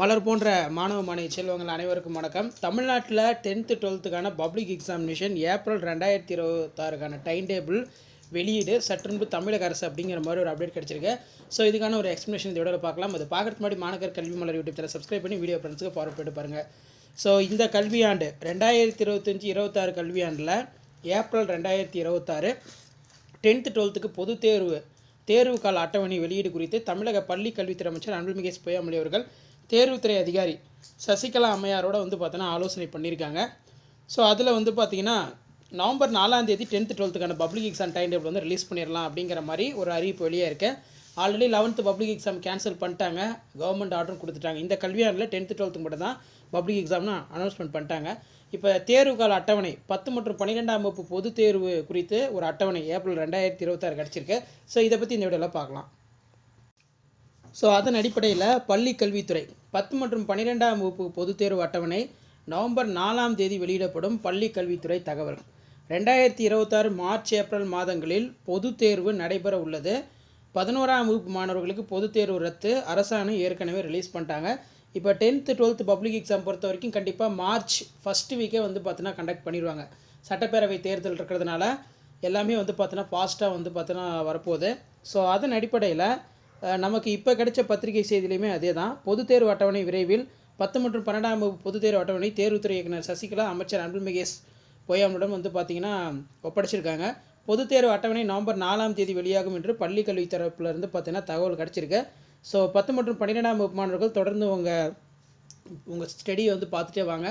மலர் போன்ற மாணவ மாணவி செல்வங்கள் அனைவருக்கும் வணக்கம். தமிழ்நாட்டில் டென்த்து டுவெல்த்துக்கான பப்ளிக் எக்ஸாமினேஷன் ஏப்ரல் ரெண்டாயிரத்தி இருபத்தாறுக்கான டைம் டேபிள் வெளியீடு. சற்றுன்பு தமிழக அரசு அப்படிங்கிற மாதிரி ஒரு அப்டேட் கிடச்சிருக்கு. ஸோ இதுக்கான ஒரு எக்ஸ்ப்ளனேஷன் இதோட பார்க்கலாம். அது பார்க்கறதுக்கு முன்னாடி மாணவர் கல்வி மலர் யூடியூப் சேனல் சப்ஸ்கிரைப் பண்ணி வீடியோ ஃப்ரெண்ட்ஸுக்கு ஃபார்வர்ட் பண்ணிட்டு பாருங்கள் ஸோ இந்த கல்வியாண்டு ரெண்டாயிரத்தி இருபத்தஞ்சி இருபத்தாறு கல்வியாண்டில் ஏப்ரல் ரெண்டாயிரத்தி இருபத்தாறு டென்த்து டுவெல்த்துக்கு பொது தேர்வு தேர்வு கால அட்டவணை வெளியீடு குறித்து தமிழக பள்ளி கல்வித்துறை அமைச்சர் அன்புமிகேஷ் பொய்யாமொழி அவர்கள் தேர்வுத்துறை அதிகாரி சசிகலா அம்மையாரோட வந்து பார்த்தோன்னா ஆலோசனை பண்ணியிருக்காங்க. ஸோ அதில் வந்து பார்த்தீங்கன்னா நவம்பர் நாலாம் தேதி டென்த்து டுவெல்த்துக்கான பப்ளிக் எக்ஸாம் டைம் டேபிள் வந்து ரிலீஸ் பண்ணிடலாம் அப்படிங்கிற மாதிரி ஒரு அறிவிப்பு வெளியே இருக்கு. Already eleventh public exam cancel பண்ணிட்டாங்க. கவர்மெண்ட் ஆர்டர் கொடுத்துட்டாங்க. இந்த கல்வியாண்டில் டென்த்து டுவெல்த்து மட்டும் தான் பப்ளிக் எக்ஸாம்னு அனௌன்ஸ்மெண்ட் பண்ணிட்டாங்க. இப்போ தேர்வு கால அட்டவணை பத்து மற்றும் பன்னிரெண்டாம் வகுப்பு பொது தேர்வு குறித்து ஒரு அட்டவணை ஏப்ரல் ரெண்டாயிரத்தி இருபத்தாறு கிடச்சிருக்கு. ஸோ இதை பற்றி இந்த வீடியோவில் பார்க்கலாம். ஸோ அதன் அடிப்படையில் பள்ளி கல்வித்துறை பத்து மற்றும் பன்னிரெண்டாம் வகுப்பு பொதுத் தேர்வு அட்டவணை நவம்பர் நாலாம் தேதி வெளியிடப்படும் பள்ளி கல்வித்துறை தகவல். ரெண்டாயிரத்தி இருபத்தாறு மார்ச் ஏப்ரல் மாதங்களில் பொதுத் தேர்வு நடைபெற உள்ளது. பதினோராம் வகுப்பு மாணவர்களுக்கு பொதுத் தேர்வு ரத்து அரசாணை ஏற்கனவே ரிலீஸ் பண்ணிட்டாங்க. இப்போ டென்த்து டுவெல்த்து பப்ளிக் எக்ஸாம் பொறுத்த வரைக்கும் கண்டிப்பாக மார்ச் ஃபஸ்ட்டு வீக்கே வந்து பார்த்தீங்கன்னா கண்டக்ட் பண்ணிடுவாங்க. சட்டப்பேரவை தேர்தல் இருக்கிறதுனால எல்லாமே வந்து பார்த்தோன்னா ஃபாஸ்ட்டாக வந்து பார்த்தோன்னா வரப்போகுது. ஸோ அதன் அடிப்படையில் நமக்கு இப்போ கிடைச்ச பத்திரிகை செய்தியிலையுமே அதே தான் பொதுத் தேர்வு அட்டவணை விரைவில் பத்து மற்றும் பன்னெண்டாம் வகுப்பு பொதுத் தேர்வு அட்டவணை தேர்வுத்துறை இயக்குனர் சசிகலா அமைச்சர் அன்புமிகேஷ் பொய்யாமனிடம் வந்து பார்த்தீங்கன்னா ஒப்படைச்சிருக்காங்க. பொதுத் தேர்வு அட்டவணை நவம்பர் நாலாம் தேதி வெளியாகும் என்று பள்ளி கல்வி தரப்புல பார்த்தீங்கன்னா தகவல் கிடச்சிருக்கு. ஸோ பத்து மற்றும் பன்னிரெண்டாம் வகுப்பு மாணவர்கள் தொடர்ந்து உங்கள் உங்கள் ஸ்டடியை வந்து பார்த்துட்டே வாங்க.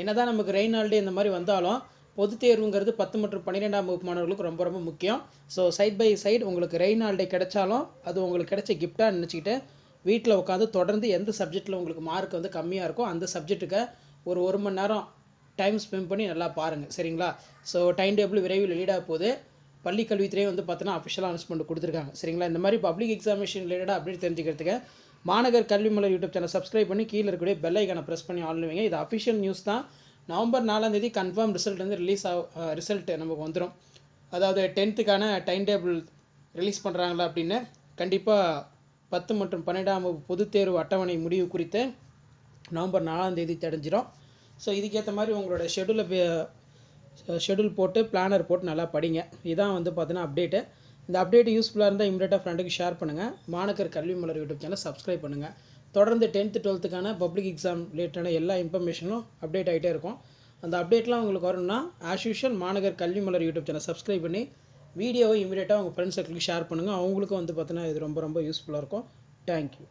என்ன தான் நமக்கு ரெயின் ஹாலிடே இந்த மாதிரி வந்தாலும் பொது தேர்வுங்கிறது பத்து மற்றும் பன்னிரெண்டாம் வகுப்பு மாணவர்களுக்கு ரொம்ப ரொம்ப முக்கியம். ஸோ சைட் பை சைடு உங்களுக்கு ரெயின் ஹாலிடே கிடைச்சாலும் அது உங்களுக்கு கிடைச்ச கிஃப்டாக நினச்சிக்கிட்டு வீட்டில் உட்காந்து தொடர்ந்து எந்த சப்ஜெக்ட்டில் உங்களுக்கு மார்க் வந்து கம்மியாக இருக்கோ அந்த சப்ஜெக்ட்டுக்கு ஒரு ஒரு மணி நேரம் டைம் ஸ்பெண்ட் பண்ணி நல்லா பாருங்கள் சரிங்களா? ஸோ டைம் டேபிள் விரைவில் வெளியிடாக போகுது. பள்ளி கல்வித்துறை வந்து பார்த்தோன்னா அஃபிஷியலாக அனௌன்ஸ்மெண்ட் கொடுத்துருக்காங்க. சரிங்களா? இந்த மாதிரி பப்ளிக் எக்ஸாமினேஷன் ரிலேட்டடாக அப்டேட் தெரிஞ்சுக்கிறதுக்கு மாநகர் கல்வி மலர் யூடியூப் சேனல் சப்ஸ்கிரைப் பண்ணி கீழே இருக்கக்கூடிய பெல் ஐக்கானை ப்ரெஸ் பண்ணி ஆன் இது அஃபிஷியல் நியூஸ் தான். நவம்பர் நாலாம் தேதி கன்ஃபார்ம் ரிசல்ட் வந்து ரிலீஸ் ஆகும் ரிசல்ட் நமக்கு வந்துடும் அதாவது டென்த்துக்கான டைம் டேபிள் ரிலீஸ் பண்ணுறாங்களா அப்படின்னு கண்டிப்பாக பத்து மற்றும் பன்னெண்டாம் வகுப்பு பொதுத் தேர்வு அட்டவணை முடிவு குறித்து நவம்பர் நாலாம் தேதி தெரிஞ்சிடும் ஸோ இதுக்கேற்ற மாதிரி உங்களோட ஷெடியூலை ஷெடியூல் போட்டு பிளானர் போட்டு நல்லா படிங்க. இதான் வந்து பார்த்தீங்கன்னா அப்டேட்டு இந்த அப்டேட் யூஸ்ஃபுல்லாக இருந்தால் இம்மிடியட்டாக ஃப்ரெண்டுக்கு ஷேர் பண்ணுங்கள் மாணக்கர் கல்வி மலர் யூடியூப் சேனல் சப்ஸ்கிரைப் பண்ணுங்கள் தொடர்ந்து டென்த்து டுவெல்த்துக்கான பப்ளிக் எக்ஸாம் ரிலேட்டடான எல்லா இன்ஃபர்மேஷனும் அப்டேட் ஆகிட்டே இருக்கும். அந்த அப்டேட்லாம் உங்களுக்கு வரணும்னா ஆஸ் யூஷுவல் மாநகர் கல்வி மலர் யூடியூப் சேனல் சப்ஸ்கிரைப் பண்ணி வீடியோவை இமீடியட்டாக உங்கள் ஃப்ரெண்ட்ஸ் சர்க்கிளுக்கு ஷேர் பண்ணுங்கள் அவங்களுக்கும் வந்து பார்த்தீங்கன்னா இது ரொம்ப ரொம்ப யூஸ்ஃபுல்லாக இருக்கும். தேங்க்யூ